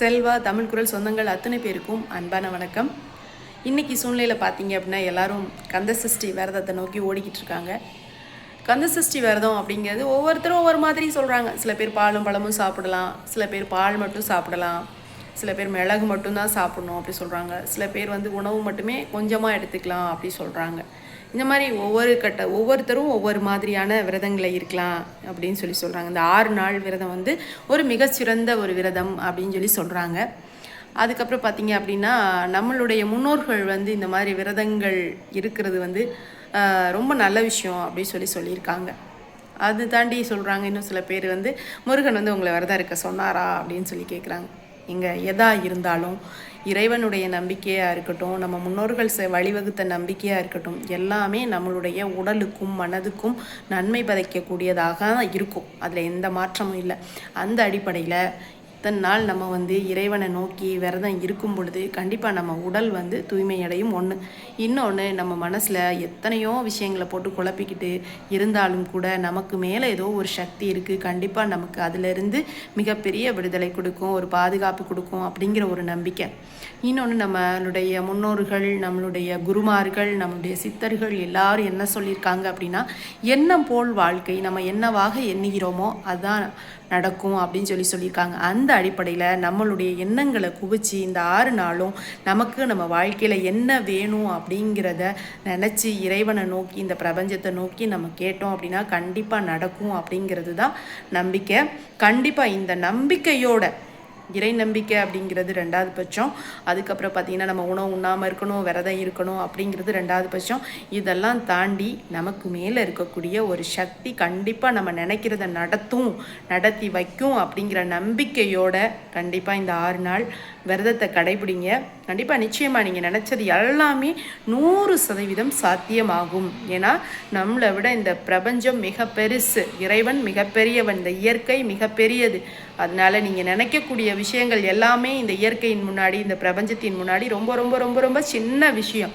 செல்வா தமிழ் குரல் சொந்தங்கள் அத்தனை பேருக்கும் அன்பான வணக்கம். இன்னைக்கு சூழ்நிலையில் பார்த்தீங்க அப்படின்னா எல்லாரும் கந்த சஷ்டி விரதத்தை நோக்கி ஓடிக்கிட்டு இருக்காங்க. கந்த சஷ்டி விரதம் அப்படிங்கிறது ஒவ்வொருத்தரும் ஒவ்வொரு மாதிரி சொல்கிறாங்க சில பேர் பாலும் பழமும் சாப்பிடலாம் சில பேர் பால் மட்டும் சாப்பிடலாம். சில பேர் மிளகு மட்டும்தான் சாப்பிடணும் அப்படி சொல்கிறாங்க சில பேர் வந்து உணவு மட்டுமே கொஞ்சமாக எடுத்துக்கலாம் அப்படி சொல்கிறாங்க இந்த மாதிரி ஒவ்வொரு கட்ட ஒவ்வொருத்தரும் ஒவ்வொரு மாதிரியான விரதங்களை இருக்கலாம் அப்படின்னு சொல்லி சொல்கிறாங்க இந்த ஆறு நாள் விரதம் வந்து ஒரு மிகச்சிறந்த ஒரு விரதம் அப்படின்னு சொல்லி சொல்கிறாங்க அதுக்கப்புறம் பார்த்தீங்க அப்படின்னா நம்மளுடைய முன்னோர்கள் வந்து இந்த மாதிரி விரதங்கள் இருக்கிறது வந்து ரொம்ப நல்ல விஷயம் அப்படின்னு சொல்லி சொல்லியிருக்காங்க. அது தாண்டி சொல்கிறாங்க இன்னும் சில பேர் வந்து முருகன் வந்து உங்களை விரதம் இருக்க சொன்னாரா அப்படின்னு சொல்லி கேட்குறாங்க இங்கே எதா இருந்தாலும் இறைவனுடைய நம்பிக்கையாக இருக்கட்டும் நம்ம முன்னோர்கள் செ வழிவகுத்த நம்பிக்கையாக இருக்கட்டும் எல்லாமே நம்மளுடைய உடலுக்கும் மனதுக்கும் நன்மை பதைக்கக்கூடியதாக இருக்கும். அதில் எந்த மாற்றமும் இல்லை. அந்த அடிப்படையில் இத்தனை நாள் நம்ம வந்து இறைவனை நோக்கி விரதம் இருக்கும் பொழுது கண்டிப்பாக நம்ம உடல் வந்து தூய்மையடையும் ஒன்று இன்னொன்று நம்ம மனசில் எத்தனையோ விஷயங்களை போட்டு குழப்பிக்கிட்டு இருந்தாலும் கூட நமக்கு மேலே ஏதோ ஒரு சக்தி இருக்குது கண்டிப்பாக நமக்கு அதிலிருந்து மிகப்பெரிய விடுதலை கொடுக்கும் ஒரு பாதுகாப்பு கொடுக்கும் அப்படிங்கிற ஒரு நம்பிக்கை. இன்னொன்று நம்மளுடைய முன்னோர்கள் நம்மளுடைய குருமார்கள் நம்மளுடைய சித்தர்கள் எல்லாரும் என்ன சொல்லியிருக்காங்க அப்படின்னா எண்ணம் போல் வாழ்க்கை நம்ம என்னவாக எண்ணுகிறோமோ அதுதான் நடக்கும் அப்படின்னு சொல்லி சொல்லியிருக்காங்க. அந்த அடிப்படையில் நம்மளுடைய எண்ணங்களை குவிச்சு இந்த ஆறு நாளும் நமக்கு நம்ம வாழ்க்கையில் என்ன வேணும் அப்படிங்கிறத நினச்சி இறைவனை நோக்கி இந்த பிரபஞ்சத்தை நோக்கி நம்ம கேட்டோம் அப்படின்னா கண்டிப்பாக நடக்கும் அப்படிங்கிறது தான் நம்பிக்கை. கண்டிப்பாக இந்த நம்பிக்கையோட இறை நம்பிக்கை அப்படிங்கிறது ரெண்டாவது பட்சம். அதுக்கப்புறம் பார்த்தீங்கன்னா நம்ம உணவு உண்ணாமல் இருக்கணும் விரதம் இருக்கணும் அப்படிங்கிறது ரெண்டாவது பட்சம். இதெல்லாம் தாண்டி நமக்கு மேலே இருக்கக்கூடிய ஒரு சக்தி கண்டிப்பாக நம்ம நினைக்கிறத நடத்தும் நடத்தி வைக்கும் அப்படிங்கிற நம்பிக்கையோட கண்டிப்பாக இந்த ஆறு நாள் விரதத்தை கடைபிடிங்க. கண்டிப்பாக நிச்சயமாக நீங்கள் நினச்சது எல்லாமே நூறு சதவீதம் சாத்தியமாகும். ஏன்னா நம்மளை விட இந்த பிரபஞ்சம் மிக பெருசு. இறைவன் மிகப்பெரியவன். இந்த இயற்கை மிகப்பெரியது. அதனால நீங்கள் நினைக்கக்கூடிய விஷயங்கள் எல்லாமே இந்த இயற்கையின் முன்னாடி இந்த பிரபஞ்சத்தின் முன்னாடி ரொம்ப ரொம்ப ரொம்ப ரொம்ப சின்ன விஷயம்.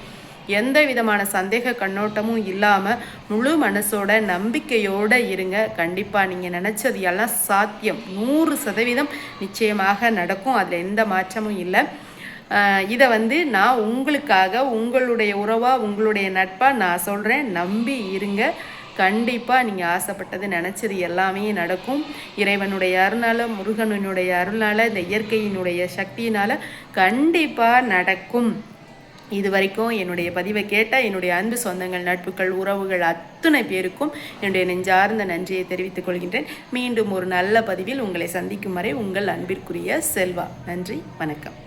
எந்த விதமான சந்தேக கண்ணோட்டமும் இல்லாமல் முழு மனசோட நம்பிக்கையோடு இருங்க. கண்டிப்பாக நீங்கள் நினச்சது எல்லாம் சாத்தியம். நூறு சதவீதம் நிச்சயமாக நடக்கும். அதில் எந்த மாற்றமும் இல்லை. இதை வந்து நான் உங்களுக்காக உங்களுடைய உறவாக உங்களுடைய நட்பாக நான் சொல்கிறேன் நம்பி இருங்க. கண்டிப்பாக நீங்கள் ஆசைப்பட்டது நினச்சது எல்லாமே நடக்கும். இறைவனுடைய அருளால் முருகனுடைய அருளால் இந்த இயற்கையினுடைய சக்தியினால் கண்டிப்பாக நடக்கும். இது வரைக்கும் என்னுடைய பதிவை கேட்ட என்னுடைய அன்பு சொந்தங்கள் நட்புகள் உறவுகள் அத்தனை பேருக்கும் என்னுடைய நெஞ்சார்ந்த நன்றியை தெரிவித்துக் கொள்கின்றேன். மீண்டும் ஒரு நல்ல பதிவில் உங்களை சந்திக்கும் வரை உங்கள் அன்பிற்குரிய செல்வா. நன்றி வணக்கம்.